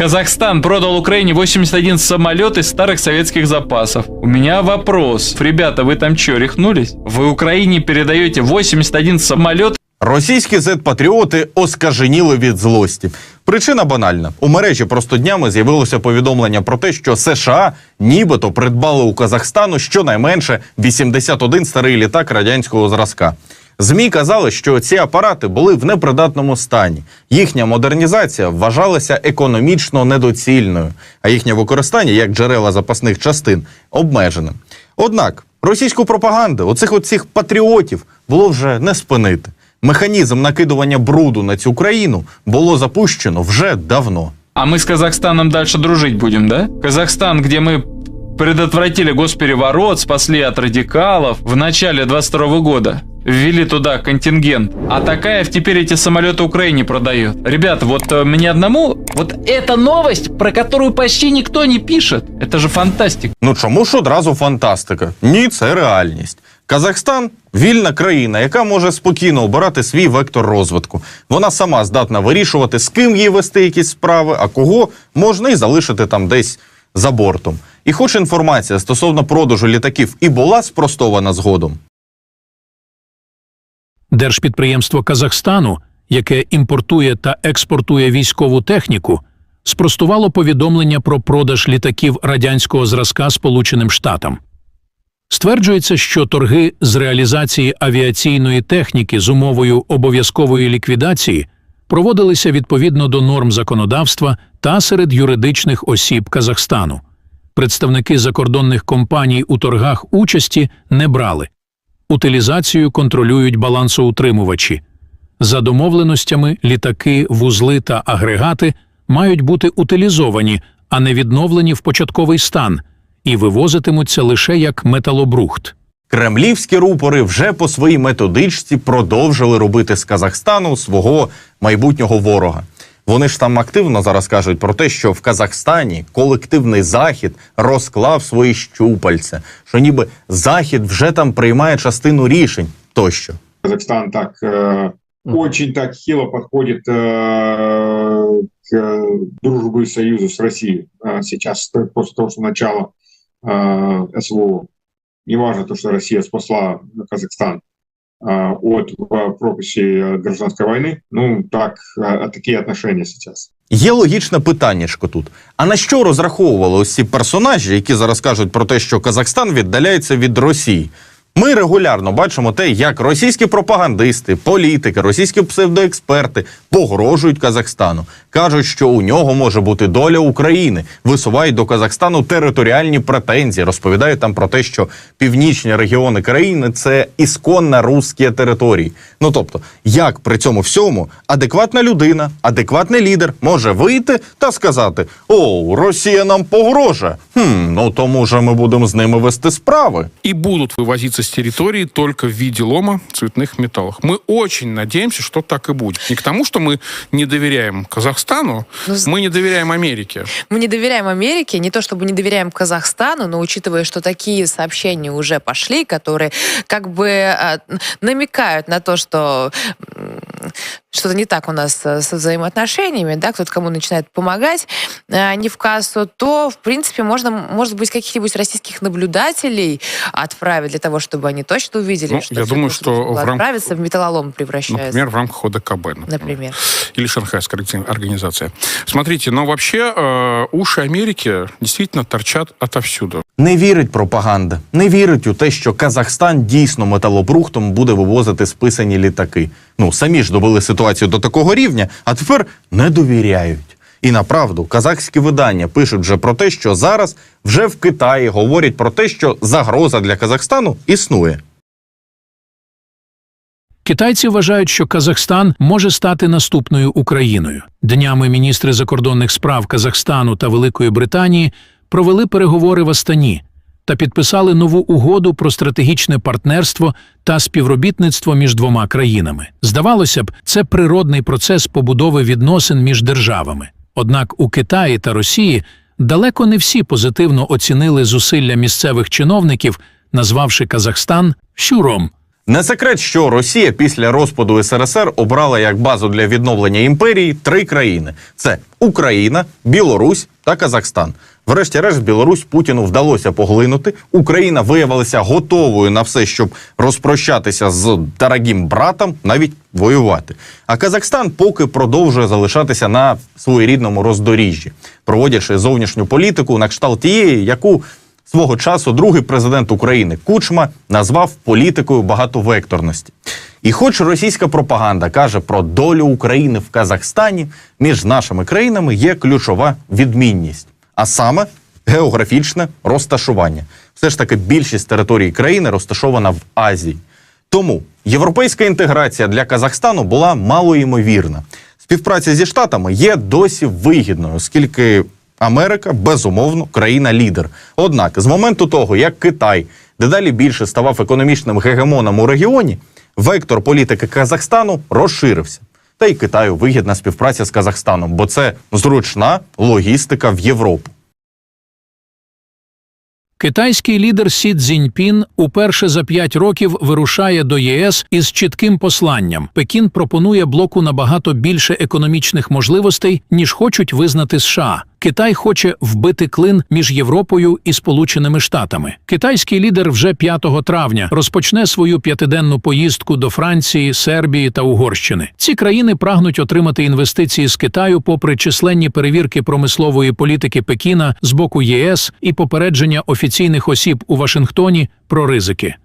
Казахстан продал Украине 81 самолет из старых советских запасов. У меня вопрос. Ребята, вы там что, рехнулись? Вы Украине передаете 81 самолет Російські зет-патріоти оскаженіли від злості. Причина банальна. У мережі просто днями з'явилося повідомлення про те, що США нібито придбали у Казахстану щонайменше 81 старий літак радянського зразка. ЗМІ казали, що ці апарати були в непридатному стані. Їхня модернізація вважалася економічно недоцільною, а їхнє використання як джерела запасних частин обмеженим. Однак російську пропаганду оцих оцих патріотів було вже не спинити. Механізм накидування бруду на цю країну було запущено вже давно. А мы с Казахстаном дальше дружить будем, да? Казахстан, где мы предотвратили госпереворот, спасли от радикалов в начале 22 года Ввели туда контингент. А Такаев теперь эти самолеты Украине продает. Ребята, вот э, мне одному... Вот эта новость, про которую почти никто не пишет. Это же фантастика. Ну чому ж одразу фантастика? Ні, це реальність. Казахстан вільна країна, яка може спокійно обирати свій вектор розвитку. Вона сама здатна вирішувати, з ким їй вести якісь справи, а кого можна і залишити там десь за бортом. І хоч інформація стосовно продажу літаків і була спростована згодом, Держпідприємство Казахстану, яке імпортує та експортує військову техніку, спростувало повідомлення про продаж літаків радянського зразка Сполученим Штатам. Стверджується, що торги з реалізації авіаційної техніки з умовою обов'язкової ліквідації проводилися відповідно до норм законодавства та серед юридичних осіб Казахстану. Представники закордонних компаній у торгах участі не брали. Утилізацію контролюють балансоутримувачі. За домовленостями літаки, вузли та агрегати мають бути утилізовані, а не відновлені в початковий стан, і вивозитимуться лише як металобрухт. кремлівські рупори вже по своїй методичці продовжили робити з Казахстану свого майбутнього ворога. Вони ж там активно зараз кажуть про те, що в Казахстані колективний захід розклав свої щупальця, що ніби захід вже там приймає частину рішень тощо. Казахстан так э, очень так хило подходит э, к дружбе и союзу с Россией э, сейчас, то- после того, что начало э, СВО. Неважно то, что Россия спасла Казахстан э, от э, пропасти э, гражданской войны, ну так, э, такие отношения сейчас. Є логічне питаннячко тут. А на що розраховували ось ці персонажі, які зараз кажуть про те, що Казахстан віддаляється від Росії? Ми регулярно бачимо те, як російські пропагандисти, політики, російські псевдоексперти погрожують Казахстану, кажуть, що у нього може бути доля України, висувають до Казахстану територіальні претензії, розповідають там про те, що північні регіони країни це ісконно русські території. Ну тобто, як при цьому всьому адекватна людина, адекватний лідер може вийти та сказати: О, Росія нам погрожує. Хм, ну тому ж ми будемо з ними вести справи. и будут вывозиться с территории только в виде лома цветных металлов. Мы очень надеемся, что так и будет. Не к тому, что мы не доверяем Казахстану, Ну, с- мы не доверяем Америке. Мы не доверяем Америке, не то чтобы не доверяем Казахстану, но учитывая, что такие сообщения уже пошли, которые как бы э, намекают на то, что м, что-то не так у нас э, со взаимоотношениями, да, кто-то кому начинает помогать э, не в кассу, то, в принципе, можно, может быть, каких-нибудь российских наблюдателей отправить для того, чтобы они точно увидели, Ну, что я всё думаю, просто что должно было в рам- отправиться в металлолом превращается. Например, в рамках ОДКБ. Например. Например. Или Шанхайская орг- организация. Смотрите, но вообще э, уши Америки действительно торчат отовсюду. Не вірить пропаганда, не вірить у те, що Казахстан дійсно металобрухтом буде вивозити списані літаки. Ну самі ж довели ситуацію до такого рівня, а тепер не довіряють. І направду казахські видання пишуть вже про те, що зараз вже в Китаї говорять про те, що загроза для Казахстану існує. Китайці вважають, що Казахстан може стати наступною Україною. Днями міністри закордонних справ Казахстану та Великої Британії провели переговори в Астані та підписали нову угоду про стратегічне партнерство та співробітництво між двома країнами. Здавалося б, це природний процес побудови відносин між державами. Однак у Китаї та Росії далеко не всі позитивно оцінили зусилля місцевих чиновників, назвавши Казахстан щуром. Не секрет, що Росія після розпаду СРСР обрала як базу для відновлення імперії три країни: це Україна, Білорусь та Казахстан. Врешті-решт, Білорусь Путіну вдалося поглинути. Україна виявилася готовою на все, щоб розпрощатися з дорогим братом, навіть воювати. А Казахстан поки продовжує залишатися на своєрідному роздоріжжі, проводячи зовнішню політику на кшталт тієї, яку свого часу другий президент України Кучма назвав політикою багатовекторності. І хоч російська пропаганда каже про долю України в Казахстані, між нашими країнами є ключова відмінність, а саме географічне розташування. Все ж таки більшість території країни розташована в Азії. Тому європейська інтеграція для Казахстану була малоймовірна. Співпраця зі штатами є досі вигідною, оскільки Америка безумовно країна-лідер. Однак, з моменту того, як Китай дедалі більше ставав економічним гегемоном у регіоні, вектор політики Казахстану розширився. Та й Китаю вигідна співпраця з Казахстаном, бо це зручна логістика в Європу. Китайський лідер Сі Цзіньпін уперше за п'ять років вирушає до ЄС із чітким посланням. Пекін пропонує блоку набагато більше економічних можливостей, ніж хочуть визнати США. Китай хоче вбити клин між Європою і Сполученими Штатами. Китайський лідер вже 5 травня розпочне свою п'ятиденну поїздку до Франції, Сербії та Угорщини. Ці країни прагнуть отримати інвестиції з Китаю, попри численні перевірки промислової політики Пекіна з боку ЄС і попередження офіційних осіб у Вашингтоні про ризики.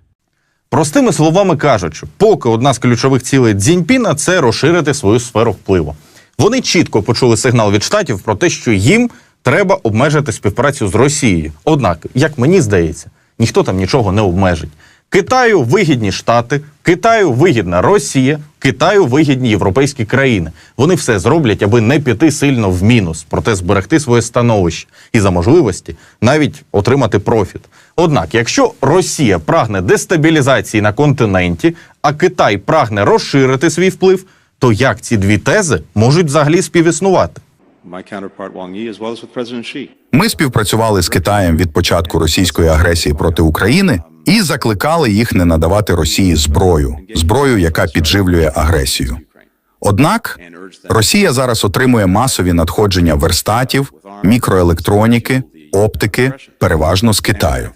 Простими словами кажучи, поки одна з ключових цілей Цзіньпіна – це розширити свою сферу впливу. Вони чітко почули сигнал від штатів про те, що їм треба обмежити співпрацю з Росією. Однак, як мені здається, ніхто там нічого не обмежить. Китаю вигідні Штати, Китаю вигідна Росія, Китаю вигідні європейські країни. Вони все зроблять, аби не піти сильно в мінус, проте зберегти своє становище і за можливості навіть отримати профіт. Однак, якщо Росія прагне дестабілізації на континенті, а Китай прагне розширити свій вплив, то як ці дві тези можуть взагалі співіснувати? Ми співпрацювали з Китаєм від початку російської агресії проти України і закликали їх не надавати Росії зброю, зброю, яка підживлює агресію. Однак Росія зараз отримує масові надходження верстатів, мікроелектроніки, оптики, переважно з Китаю.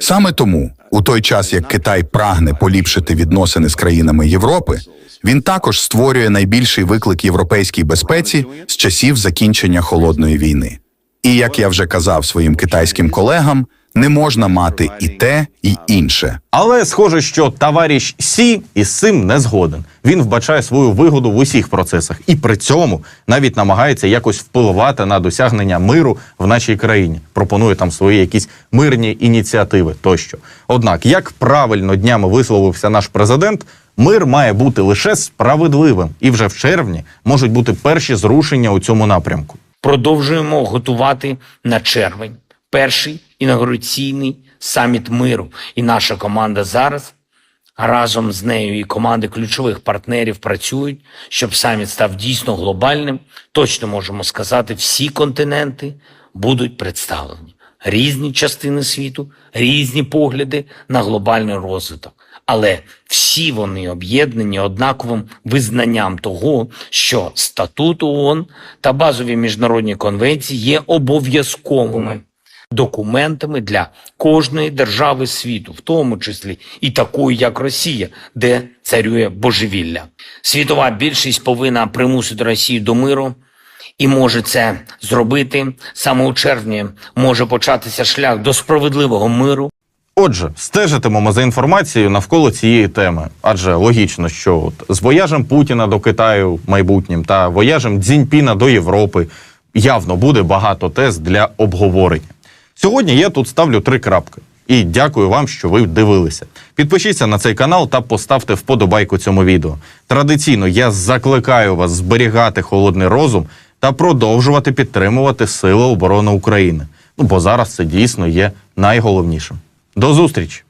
Саме тому, у той час як Китай прагне поліпшити відносини з країнами Європи, він також створює найбільший виклик європейській безпеці з часів закінчення холодної війни. І як я вже казав своїм китайським колегам, не можна мати і те, і інше. Але схоже, що товариш Сі із цим не згоден. Він вбачає свою вигоду в усіх процесах і при цьому навіть намагається якось впливати на досягнення миру в нашій країні. Пропонує там свої якісь мирні ініціативи тощо. Однак, як правильно днями висловився наш президент, мир має бути лише справедливим, і вже в червні можуть бути перші зрушення у цьому напрямку. Продовжуємо готувати на червень перший інаугураційний саміт миру. І наша команда зараз разом з нею і команди ключових партнерів працюють, щоб саміт став дійсно глобальним. Точно можемо сказати, всі континенти будуть представлені. Різні частини світу, різні погляди на глобальний розвиток. Але всі вони об'єднані однаковим визнанням того, що статут ООН та базові міжнародні конвенції є обов'язковими документами для кожної держави світу, в тому числі і такої, як Росія, де царює божевілля. Світова більшість повинна примусити Росію до миру. І може це зробити саме у червні може початися шлях до справедливого миру, Отже, стежитимемо за інформацією навколо цієї теми, адже логічно, що от з вояжем Путіна до Китаю майбутнім та вояжем Цзіньпіна до Європи явно буде багато тез для обговорення. Сьогодні я тут ставлю три крапки. І дякую вам, що ви дивилися. Підпишіться на цей канал та поставте вподобайку цьому відео. Традиційно я закликаю вас зберігати холодний розум та продовжувати підтримувати Сили оборони України. Ну бо зараз це дійсно є найголовнішим. До зустрічі!